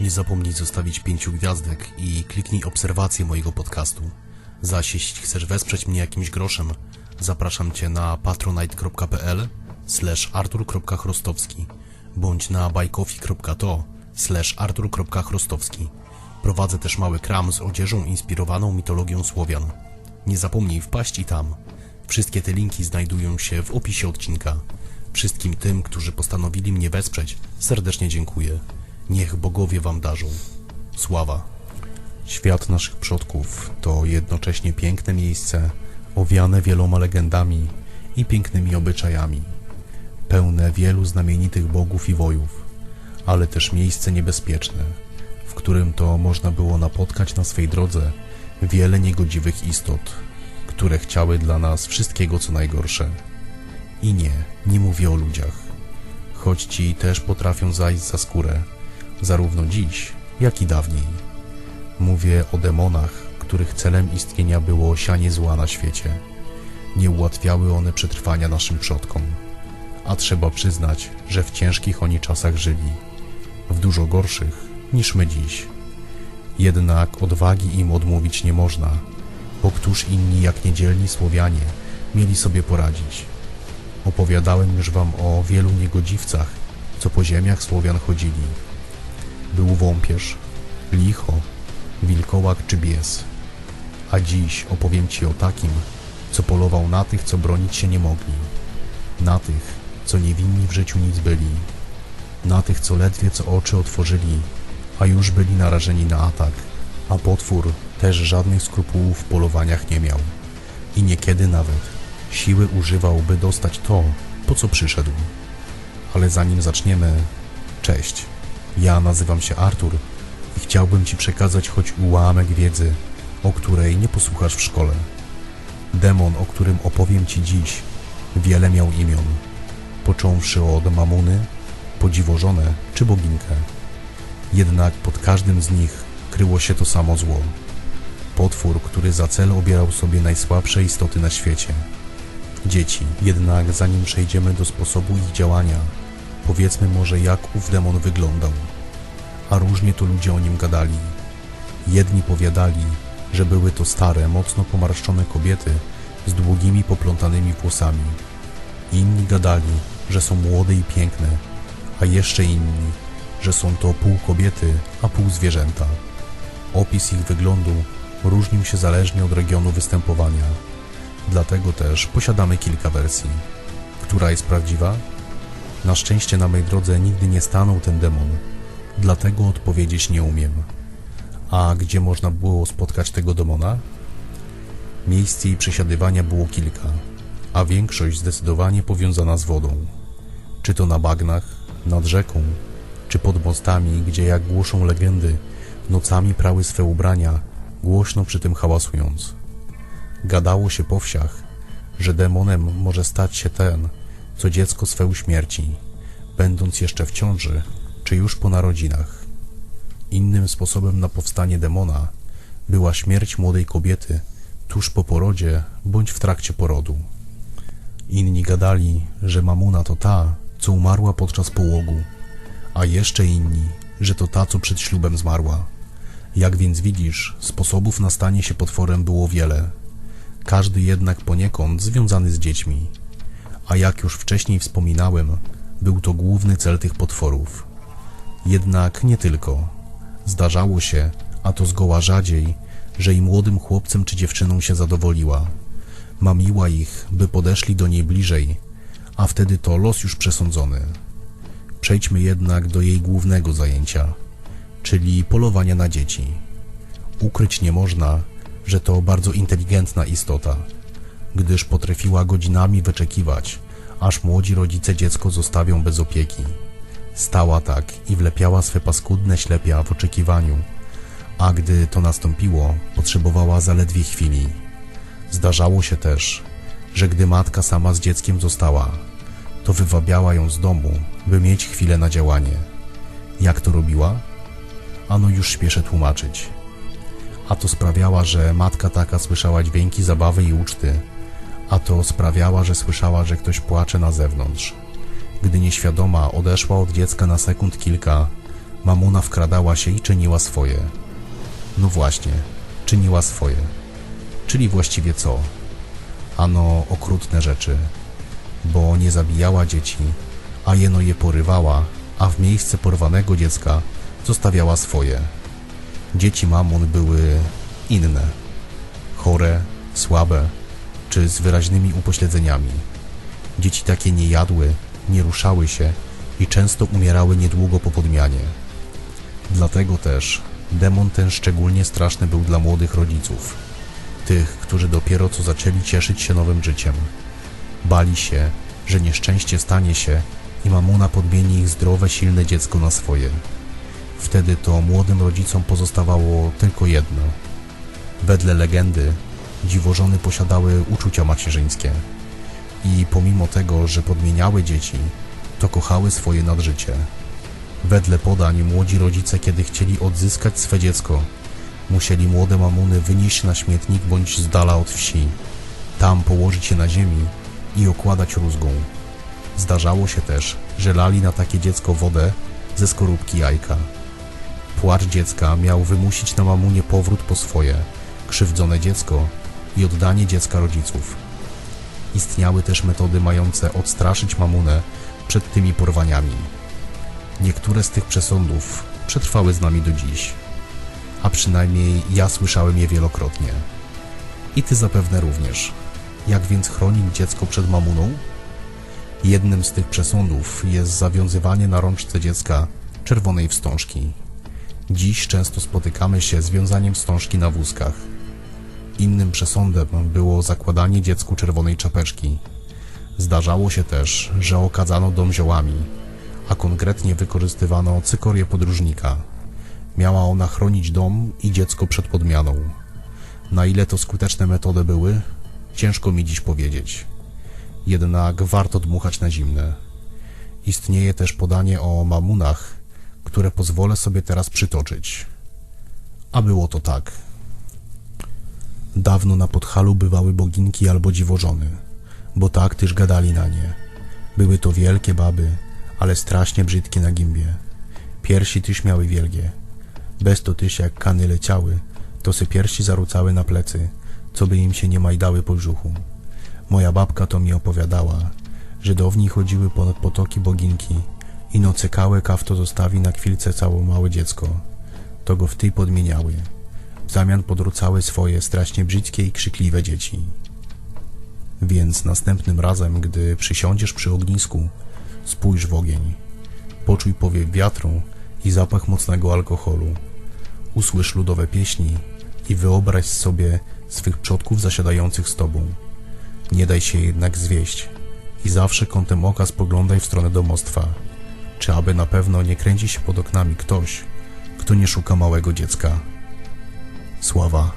Nie zapomnij zostawić pięciu gwiazdek i kliknij obserwację mojego podcastu. Zaś jeśli chcesz wesprzeć mnie jakimś groszem, zapraszam Cię na patronite.pl slash artur.chrostowski bądź na bajkofi.to slash artur.chrostowski. Prowadzę też mały kram z odzieżą inspirowaną mitologią Słowian. Nie zapomnij wpaść i tam. Wszystkie te linki znajdują się w opisie odcinka. Wszystkim tym, którzy postanowili mnie wesprzeć, serdecznie dziękuję. Niech bogowie wam darzą. Sława. Świat naszych przodków to jednocześnie piękne miejsce, owiane wieloma legendami i pięknymi obyczajami, pełne wielu znamienitych bogów i wojów, ale też miejsce niebezpieczne, w którym to można było napotkać na swej drodze wiele niegodziwych istot, które chciały dla nas wszystkiego co najgorsze. I nie, nie mówię o ludziach, choć ci też potrafią zajść za skórę, zarówno dziś, jak i dawniej. Mówię o demonach, których celem istnienia było sianie zła na świecie. Nie ułatwiały one przetrwania naszym przodkom, a trzeba przyznać, że w ciężkich oni czasach żyli, w dużo gorszych niż my dziś. Jednak odwagi im odmówić nie można, bo któż inni jak niedzielni Słowianie mieli sobie poradzić. Opowiadałem już wam o wielu niegodziwcach, co po ziemiach Słowian chodzili. Był wąpierz, licho, wilkołak czy bies. A dziś opowiem ci o takim, co polował na tych, co bronić się nie mogli. Na tych, co niewinni w życiu nic byli. Na tych, co ledwie co oczy otworzyli, a już byli narażeni na atak. A potwór też żadnych skrupułów w polowaniach nie miał. I niekiedy nawet siły używał, by dostać to, po co przyszedł. Ale zanim zaczniemy, cześć. Ja nazywam się Artur i chciałbym Ci przekazać choć ułamek wiedzy, o której nie posłuchasz w szkole. Demon, o którym opowiem Ci dziś, wiele miał imion, począwszy od Mamuny, podziwożonę czy boginkę. Jednak pod każdym z nich kryło się to samo zło. Potwór, który za cel obierał sobie najsłabsze istoty na świecie. Dzieci. Jednak zanim przejdziemy do sposobu ich działania, powiedzmy może jak ów demon wyglądał. A różnie to ludzie o nim gadali. Jedni powiadali, że były to stare, mocno pomarszczone kobiety z długimi, poplątanymi włosami. Inni gadali, że są młode i piękne, a jeszcze inni, że są to pół kobiety, a pół zwierzęta. Opis ich wyglądu różnił się zależnie od regionu występowania. Dlatego też posiadamy kilka wersji. Która jest prawdziwa? Na szczęście na mej drodze nigdy nie stanął ten demon, dlatego odpowiedzieć nie umiem. A gdzie można było spotkać tego demona? Miejsc jej przesiadywania było kilka, a większość zdecydowanie powiązana z wodą. Czy to na bagnach, nad rzeką, czy pod mostami, gdzie jak głoszą legendy, nocami prały swe ubrania, głośno przy tym hałasując. Gadało się po wsiach, że demonem może stać się ten, co dziecko swe uśmierci, będąc jeszcze w ciąży, czy już po narodzinach. Innym sposobem na powstanie demona była śmierć młodej kobiety tuż po porodzie bądź w trakcie porodu. Inni gadali, że mamuna to ta, co umarła podczas połogu, a jeszcze inni, że to ta, co przed ślubem zmarła. Jak więc widzisz, sposobów na stanie się potworem było wiele, każdy jednak poniekąd związany z dziećmi. A jak już wcześniej wspominałem, był to główny cel tych potworów. Jednak nie tylko. Zdarzało się, a to zgoła rzadziej, że i młodym chłopcem czy dziewczyną się zadowoliła. Mamiła ich, by podeszli do niej bliżej, a wtedy to los już przesądzony. Przejdźmy jednak do jej głównego zajęcia, czyli polowania na dzieci. Ukryć nie można, że to bardzo inteligentna istota, gdyż potrafiła godzinami wyczekiwać, aż młodzi rodzice dziecko zostawią bez opieki. Stała tak i wlepiała swe paskudne ślepia w oczekiwaniu, a gdy to nastąpiło, potrzebowała zaledwie chwili. Zdarzało się też, że gdy matka sama z dzieckiem została, to wywabiała ją z domu, by mieć chwilę na działanie. Jak to robiła? Ano już śpieszę tłumaczyć. A to sprawiała, że matka taka słyszała dźwięki zabawy i uczty, a to sprawiała, że słyszała, że ktoś płacze na zewnątrz. Gdy nieświadoma odeszła od dziecka na sekund kilka, mamona wkradała się i czyniła swoje. No właśnie, czyniła swoje. Czyli właściwie co? Ano okrutne rzeczy, bo nie zabijała dzieci, a jeno je porywała, a w miejsce porwanego dziecka zostawiała swoje. Dzieci mamon były inne, chore, słabe, czy z wyraźnymi upośledzeniami. Dzieci takie nie jadły, nie ruszały się i często umierały niedługo po podmianie. Dlatego też demon ten szczególnie straszny był dla młodych rodziców, tych, którzy dopiero co zaczęli cieszyć się nowym życiem. Bali się, że nieszczęście stanie się i mamona podmieni ich zdrowe, silne dziecko na swoje. Wtedy to młodym rodzicom pozostawało tylko jedno. Wedle legendy, dziwożony posiadały uczucia macierzyńskie i pomimo tego, że podmieniały dzieci, to kochały swoje nadżycie. Wedle podań młodzi rodzice, kiedy chcieli odzyskać swe dziecko, musieli młode mamuny wynieść na śmietnik bądź z dala od wsi, tam położyć je na ziemi i okładać rózgą. Zdarzało się też, że lali na takie dziecko wodę ze skorupki jajka. Płacz dziecka miał wymusić na mamunie powrót po swoje, krzywdzone dziecko i oddanie dziecka rodziców. Istniały też metody mające odstraszyć mamunę przed tymi porwaniami. Niektóre z tych przesądów przetrwały z nami do dziś, a przynajmniej ja słyszałem je wielokrotnie. I ty zapewne również. Jak więc chronić dziecko przed mamuną? Jednym z tych przesądów jest zawiązywanie na rączce dziecka czerwonej wstążki. Dziś często spotykamy się z wiązaniem wstążki na wózkach. Innym przesądem było zakładanie dziecku czerwonej czapeczki. Zdarzało się też, że okadzano dom ziołami, a konkretnie wykorzystywano cykorię podróżnika. Miała ona chronić dom i dziecko przed podmianą. Na ile to skuteczne metody były, ciężko mi dziś powiedzieć. Jednak warto dmuchać na zimne. Istnieje też podanie o mamunach, które pozwolę sobie teraz przytoczyć. A było to tak. Dawno na podchalu bywały boginki albo dziwożony, bo tak też gadali na nie. Były to wielkie baby, ale strasznie brzydkie na gimbie. Piersi tyś miały wielgie. Bez to tyś jak kany leciały, to se piersi zarucały na plecy, co by im się nie majdały po brzuchu. Moja babka to mi opowiadała, że do w chodziły ponad potoki boginki i no cekałe kawto zostawi na chwilce całe małe dziecko. To go w tej podmieniały. W zamian podrucały swoje strasznie brzydkie i krzykliwe dzieci. Więc następnym razem, gdy przysiądziesz przy ognisku, spójrz w ogień. Poczuj powiew wiatru i zapach mocnego alkoholu. Usłysz ludowe pieśni i wyobraź sobie swych przodków zasiadających z tobą. Nie daj się jednak zwieść i zawsze kątem oka spoglądaj w stronę domostwa, czy aby na pewno nie kręci się pod oknami ktoś, kto nie szuka małego dziecka. Sława